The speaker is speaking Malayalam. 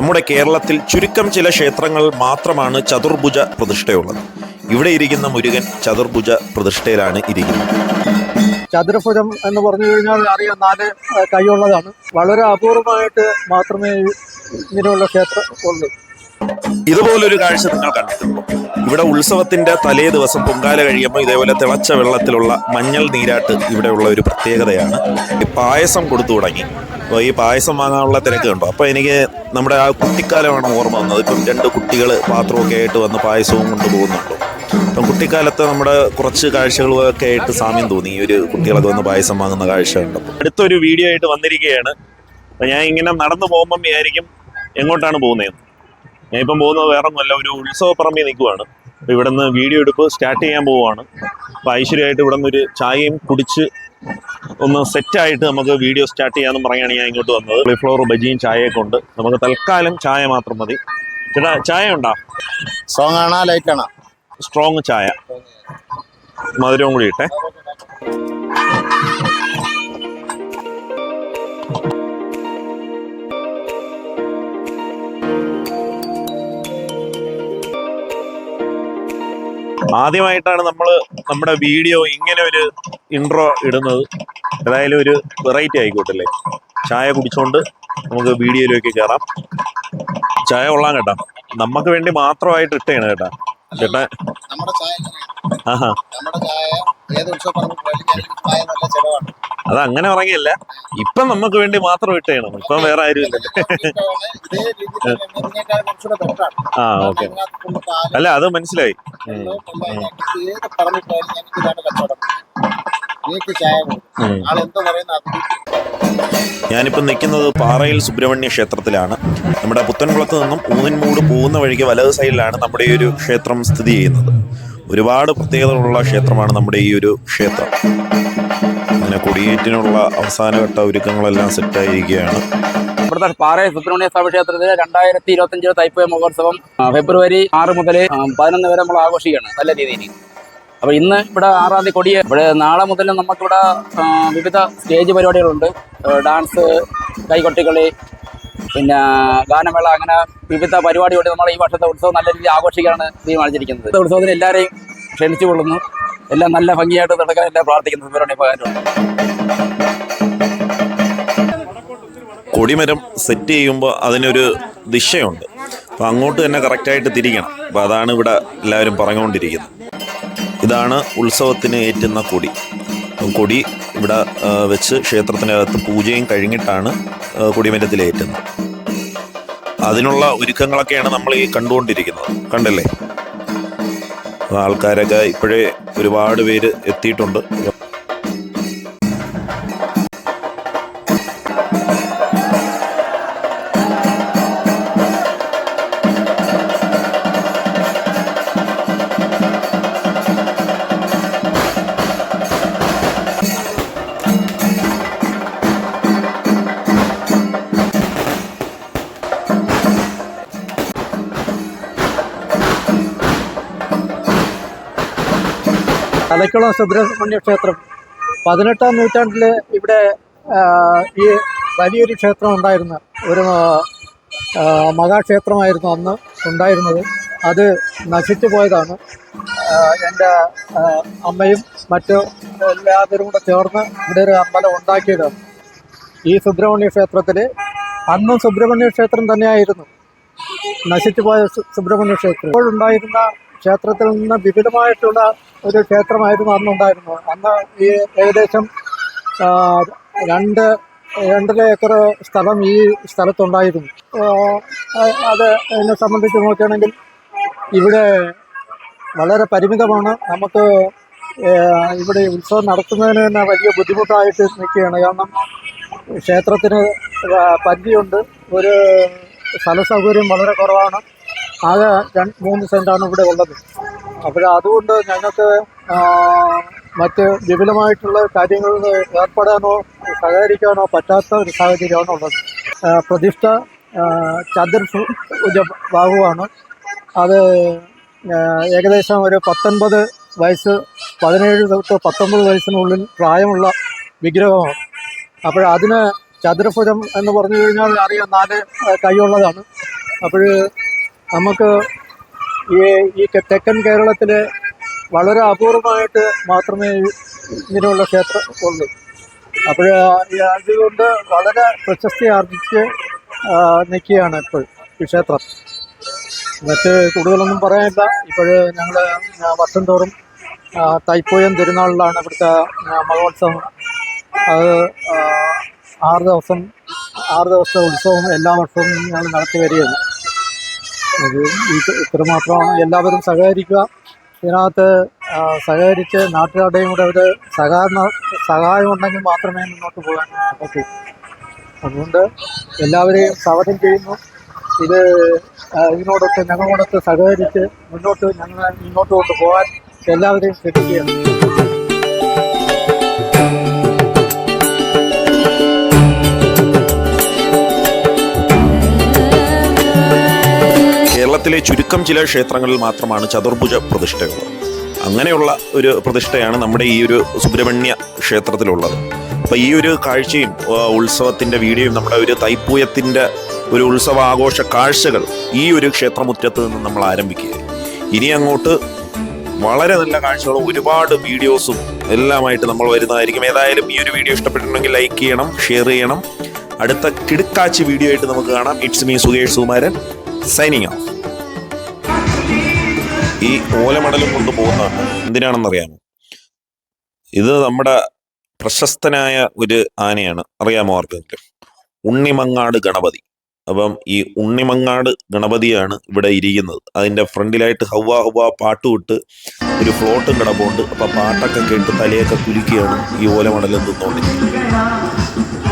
നമ്മുടെ കേരളത്തിൽ ചുരുക്കം ചില ക്ഷേത്രങ്ങൾ മാത്രമാണ് ചതുർഭുജ പ്രതിഷ്ഠയുള്ളത്. ഇവിടെ ഇരിക്കുന്ന മുരുകൻ ചതുർഭുജ പ്രതിഷ്ഠയിലാണ് ഇരിക്കുന്നത്. ചതുരഭുജം എന്ന് പറഞ്ഞു കഴിഞ്ഞാൽ അറിയാം നാല് കൈയുള്ളതാണ്. വളരെ അപൂർവമായിട്ട് മാത്രമേ ഇങ്ങനെയുള്ള ക്ഷേത്രം ഉള്ളൂ. ഇതുപോലൊരു കാഴ്ച നിങ്ങൾ കണ്ടിട്ടുണ്ടോ? ഇവിടെ ഉത്സവത്തിന്റെ തലേ ദിവസം പൊങ്കാല കഴിയുമ്പോൾ ഇതേപോലെ തിളച്ച വെള്ളത്തിലുള്ള മഞ്ഞൾ നീരാട്ട് ഇവിടെയുള്ള ഒരു പ്രത്യേകതയാണ്. പായസം കൊടുത്തു തുടങ്ങി. ഈ പായസം വാങ്ങാനുള്ള തിരക്ക് കണ്ടോ. അപ്പോൾ എനിക്ക് നമ്മുടെ ആ കുട്ടിക്കാലമാണ് ഓർമ്മ വന്നത്. ഇപ്പം രണ്ട് കുട്ടികൾ പാത്രമൊക്കെ ആയിട്ട് വന്ന് പായസവും കൊണ്ടുപോകുന്നുണ്ട് അപ്പം കുട്ടിക്കാലത്ത് നമ്മുടെ കുറച്ച് കാഴ്ചകളൊക്കെ ആയിട്ട് സാമ്യം തോന്നി. ഈ ഒരു കുട്ടികളൊക്കെ വന്ന് പായസം വാങ്ങുന്ന കാഴ്ച കണ്ടപ്പോൾ. അടുത്തൊരു വീഡിയോ ആയിട്ട് വന്നിരിക്കുകയാണ്. ഞാൻ ഇങ്ങനെ നടന്നു പോകുമ്പം വിചാരിക്കും എങ്ങോട്ടാണ് പോകുന്നതെന്ന്. ഞാൻ ഇപ്പം പോകുന്നത് വേറെ ഒന്നുമല്ല ഒരു ഉത്സവ പറമ്പിൽ നിൽക്കുവാണ്. അപ്പോൾ ഇവിടെ നിന്ന് വീഡിയോ എടുപ്പ് സ്റ്റാർട്ട് ചെയ്യാൻ പോവുകയാണ്. അപ്പോൾ ഐശ്വര്യമായിട്ട് ഇവിടെ നിന്ന് ഒരു ചായയും കുടിച്ച് ഒന്ന് സെറ്റായിട്ട് നമുക്ക് വീഡിയോ സ്റ്റാർട്ട് ചെയ്യാമെന്ന് പറയുകയാണ് ഞാൻ ഇങ്ങോട്ട് വന്നത്. ഫ്ലവർ ബജിയും ചായയൊക്കെ കൊണ്ട് നമുക്ക് തൽക്കാലം ചായ മാത്രം മതി. ചേട്ടാ ചായ ഉണ്ടോ? സ്ട്രോങ് ആണോ ലൈറ്റ് ആണോ? സ്ട്രോങ് ചായ. മധുരവും കൂടി ഇട്ടെ. ആദ്യമായിട്ടാണ് നമ്മൾ നമ്മുടെ വീഡിയോ ഇങ്ങനെ ഒരു ഇൻട്രോ ഇടുന്നത്. ഏതായാലും ഒരു വെറൈറ്റി ആയിക്കോട്ടല്ലേ? ചായ കുടിച്ചോണ്ട് നമുക്ക് വീഡിയോയിലേക്ക് കയറാം ചായ കൊള്ളാം കേട്ടാ. നമുക്ക് വേണ്ടി മാത്രമായിട്ട് ഇട്ടേണ് കേട്ടാ. ചേട്ടാ. ആഹാ. ഏത് ഉത്സവം ചായ നല്ല ചെലവാണ്. അത് അങ്ങനെ ഉറങ്ങിയല്ല. ഇപ്പം നമുക്ക് വേണ്ടി മാത്രം ഇട്ടേണം ഇപ്പൊ വേറെ ആരും ഇല്ല ആ ഓക്കെ. അല്ല അത് മനസ്സിലായി. അത് നിൽക്കുന്നത് പാറയിൽ സുബ്രഹ്മണ്യ ക്ഷേത്രത്തിലാണ്. നമ്മുടെ പുത്തൻകുളത്ത് നിന്നും ഊന്നിൻമൂട് പോകുന്ന വഴിക്ക് വലത് സൈഡിലാണ് നമ്മുടെ ഈ ഒരു ക്ഷേത്രം സ്ഥിതി ചെയ്യുന്നത്. ഒരുപാട് പ്രത്യേകതകളുള്ള ക്ഷേത്രമാണ് നമ്മുടെ ഈ ഒരു ക്ഷേത്രം. അങ്ങനെ കൊടിയേറ്റിനുള്ള അവസാനഘട്ട ഒരുക്കങ്ങളെല്ലാം സെറ്റായിരിക്കുകയാണ്. ഇവിടുത്തെ പാറയ സുബ്രഹ്മണ്യ സ്വാമി ക്ഷേത്രത്തിൽ രണ്ടായിരത്തി ഇരുപത്തഞ്ച് തൈപ്പൂയ മഹോത്സവം ഫെബ്രുവരി ആറ് മുതൽ പതിനൊന്ന് വരെ നമ്മൾ ആഘോഷിക്കുകയാണ് നല്ല രീതിയിൽ. അപ്പോൾ ഇന്ന് ഇവിടെ ആറാം തീയതി കൊടിയ ഇവിടെ നാളെ മുതൽ നമുക്കിവിടെ വിവിധ സ്റ്റേജ് പരിപാടികളുണ്ട്. ഡാൻസ് കൈകൊട്ടികളി പിന്നെ ഗാനമേള അങ്ങനെ വിവിധ പരിപാടികളുണ്ട്. നമ്മൾ ഈ വർഷത്തെ ഉത്സവം നല്ല രീതിയിൽ ആഘോഷിക്കാനാണ് തീരുമാനിച്ചിരിക്കുന്നത്. ഉത്സവത്തിന് എല്ലാവരെയും ക്ഷണിച്ചു കൊള്ളുന്നു എല്ലാം നല്ല ഭംഗിയായിട്ട് നടക്കാൻ എല്ലാം പ്രാർത്ഥിക്കുന്നു കൊടിമരം സെറ്റ് ചെയ്യുമ്പോൾ അതിനൊരു ദിശയുണ്ട്. അപ്പോൾ അങ്ങോട്ട് തന്നെ കറക്റ്റായിട്ട് തിരിക്കണം. അപ്പോൾ അതാണ് ഇവിടെ എല്ലാവരും പറഞ്ഞുകൊണ്ടിരിക്കുന്നത്. ഇതാണ് ഉത്സവത്തിന് ഏറ്റുന്ന കൊടി. കൊടി ഇവിടെ വെച്ച് ക്ഷേത്രത്തിനകത്ത് പൂജയും കഴിഞ്ഞിട്ടാണ് കൊടിമരത്തിൽ ഏറ്റുന്നത് അതിനുള്ള ഒരുക്കങ്ങളൊക്കെയാണ് നമ്മൾ ഈ കണ്ടുകൊണ്ടിരിക്കുന്നത്. കണ്ടല്ലേ? ആൾക്കാരൊക്കെ ഇപ്പോഴേ ഒരുപാട് പേര് എത്തിയിട്ടുണ്ട്. തലക്കുളം സുബ്രഹ്മണ്യ ക്ഷേത്രം പതിനെട്ടാം നൂറ്റാണ്ടിൽ ഇവിടെ ഈ വലിയൊരു ക്ഷേത്രം ഉണ്ടായിരുന്നു. ഒരു മഹാക്ഷേത്രമായിരുന്നു അന്ന് ഉണ്ടായിരുന്നത്. അത് നശിച്ചു പോയതാണ്. എന്റെ അമ്മയും മറ്റു എല്ലാവരും കൂടെ ചേർന്ന് ഇവിടെ ഒരു അമ്പലം ഉണ്ടാക്കിയതാണ്. ഈ സുബ്രഹ്മണ്യ ക്ഷേത്രത്തിൽ അന്നും സുബ്രഹ്മണ്യ ക്ഷേത്രം തന്നെയായിരുന്നു. നശിച്ചു പോയ സുബ്രഹ്മണ്യ ക്ഷേത്രം ഇപ്പോഴുണ്ടായിരുന്ന ക്ഷേത്രത്തിൽ നിന്ന് വിപുലമായിട്ടുള്ള ഒരു ക്ഷേത്രമായിരുന്നു അന്നുണ്ടായിരുന്നത്. അന്ന് ഈ ഏകദേശം രണ്ട് രണ്ടര ഏക്കർ സ്ഥലം ഈ സ്ഥലത്തുണ്ടായിരുന്നു. അത് എന്നെ സംബന്ധിച്ച് നോക്കുകയാണെങ്കിൽ ഇവിടെ വളരെ പരിമിതമാണ്. നമുക്ക് ഇവിടെ ഉത്സവം നടത്തുന്നതിന് തന്നെ വലിയ ബുദ്ധിമുട്ടായിട്ട് നിൽക്കുകയാണ്. കാരണം ക്ഷേത്രത്തിന് പരിധിയുണ്ട്. ഒരു സ്ഥല സൗകര്യം വളരെ കുറവാണ്. ആകെ രണ്ട് മൂന്ന് സെന്റാണ് ഇവിടെ ഉള്ളത്. അപ്പോൾ അതുകൊണ്ട് ഞങ്ങൾക്ക് മറ്റ് വിപുലമായിട്ടുള്ള കാര്യങ്ങളിൽ ഏർപ്പെടാനോ സഹകരിക്കാനോ പറ്റാത്ത ഒരു സാഹചര്യമാണ് ഉള്ളത്. പ്രതിഷ്ഠ ചതുർ ഭാഗമാണ് അത് ഏകദേശം ഒരു പത്തൊൻപത് വയസ്സ് പതിനേഴ് തൊട്ട് പത്തൊമ്പത് വയസ്സിനുള്ളിൽ പ്രായമുള്ള വിഗ്രഹമാണ്. അപ്പോൾ അതിന് ചതുരഭുജം എന്ന് പറഞ്ഞു കഴിഞ്ഞാൽ അറിയാം നാല് കൈയുള്ളതാണ് അപ്പോൾ നമുക്ക് ഈ ഈ തെക്കൻ കേരളത്തിൽ വളരെ അപൂർവമായിട്ട് മാത്രമേ ഇങ്ങനെയുള്ള ക്ഷേത്രം ഉള്ളൂ. അപ്പോൾ അതുകൊണ്ട് വളരെ പ്രശസ്തി ആർജിച്ച് നിൽക്കുകയാണ് ഇപ്പോൾ ഈ ക്ഷേത്രം. മറ്റ് കൂടുതലൊന്നും പറയാനില്ല. ഇപ്പോൾ ഞങ്ങൾ വർഷം തോറും തൈപ്പൂയം തിരുനാളിലാണ് ഇവിടുത്തെ മഹോത്സവം. അത് ആറ് ദിവസം ആറ് ദിവസത്തെ ഉത്സവം എല്ലാ വർഷവും ഞങ്ങൾ നടത്തി വരികയാണ്. അത് ഇത് ഇത്രമാത്രമാണ് എല്ലാവരും സഹകരിക്കുക. ഇതിനകത്ത് സഹകരിച്ച് നാട്ടുകാരുടെയും കൂടെ ഒരു സഹകരണ സഹായം ഉണ്ടെങ്കിൽ മാത്രമേ മുന്നോട്ട് പോകാൻ പറ്റൂ. അതുകൊണ്ട് എല്ലാവരെയും സ്വാഗതം ചെയ്യുന്നു. ഇത് ഇതിനോടൊക്കെ ഞങ്ങളോടൊക്കെ സഹകരിച്ച് മുന്നോട്ട് ഞങ്ങൾ മുന്നോട്ട് കൊണ്ടുപോകാൻ എല്ലാവരെയും ശ്രദ്ധിക്കുകയാണ് കേരളത്തിലെ ചുരുക്കം ചില ക്ഷേത്രങ്ങളിൽ മാത്രമാണ് ചതുർഭുജ പ്രതിഷ്ഠകൾ. അങ്ങനെയുള്ള ഒരു പ്രതിഷ്ഠയാണ് നമ്മുടെ ഈ ഒരു സുബ്രഹ്മണ്യ ക്ഷേത്രത്തിലുള്ളത്. അപ്പോൾ ഈ ഒരു കാഴ്ചയും ഉത്സവത്തിന്റെ വീഡിയോയും നമ്മുടെ ഒരു തൈപ്പൂയത്തിന്റെ ഒരു ഉത്സവ ആഘോഷ കാഴ്ചകൾ ഈ ഒരു ക്ഷേത്രമുറ്റത്ത് നിന്ന് നമ്മൾ ആരംഭിക്കുക ഇനി അങ്ങോട്ട് വളരെ നല്ല കാഴ്ചകളും ഒരുപാട് വീഡിയോസും എല്ലാമായിട്ട് നമ്മൾ വരുന്നതായിരിക്കും. ഏതായാലും ഈ ഒരു വീഡിയോ ഇഷ്ടപ്പെട്ടിട്ടുണ്ടെങ്കിൽ ലൈക്ക് ചെയ്യണം ഷെയർ ചെയ്യണം. അടുത്ത കിടുക്കാച്ചി വീഡിയോ ആയിട്ട് നമുക്ക് കാണാം. It's me Sukesh Sumaran signing off ഈ ഓലമടലും കൊണ്ട് പോകുന്നതാണ് എന്തിനാണെന്നറിയാമോ? ഇത് നമ്മുടെ പ്രശസ്തനായ ഒരു ആനയാണ്. അറിയാമോ ആർക്കെങ്കിലും? ഉണ്ണിമങ്ങാട് ഗണപതി. അപ്പം ഈ ഉണ്ണിമങ്ങാട് ഗണപതിയാണ് ഇവിടെ ഇരിക്കുന്നത്. അതിന്റെ ഫ്രണ്ടിലായിട്ട് ഹവ്വ പാട്ട് വിട്ട് ഒരു ഫ്ലോട്ടും കിടപ്പുണ്ട്. അപ്പം പാട്ടൊക്കെ കേട്ട് തലയൊക്കെ കുലുക്കിയാണ് ഈ ഓലമടലും തിന്നുകൊണ്ടിരിക്കുന്നത്